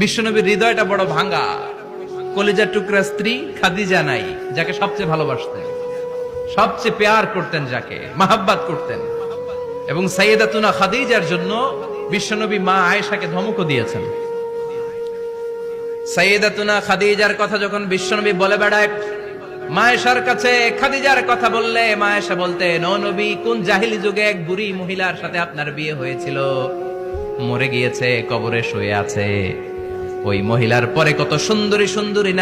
বিশ্বনবীর হৃদয়টা বড় ভাঙ্গা। কলিজার টুকরা স্ত্রী খাদিজা নাই, যাকে সবচেয়ে ভালোবাসতেন। সবচেয়ে পেয়ার করতেন যাকে, মাহাব্বাত করতেন। এবং সাইয়েদাতুনা খাদিজার জন্য বিশ্বনবী মা আয়েশাকে ধমকও দিয়েছেন। সাইয়েদাতুনা খাদিজার কথা যখন বিশ্বনবী বলে বেড়ায় মায়েশার কাছে খাদিজার কথা বললে মায়েশা বলতেন নবী, কোন জাহিলি যুগে এক বুড়ি মহিলার সাথে আপনার বিয়ে হয়েছিল? মরে গিয়েছে কবরে শুয়ে আছে। ওই মহিলার পরে কত সুন্দরী সুন্দরী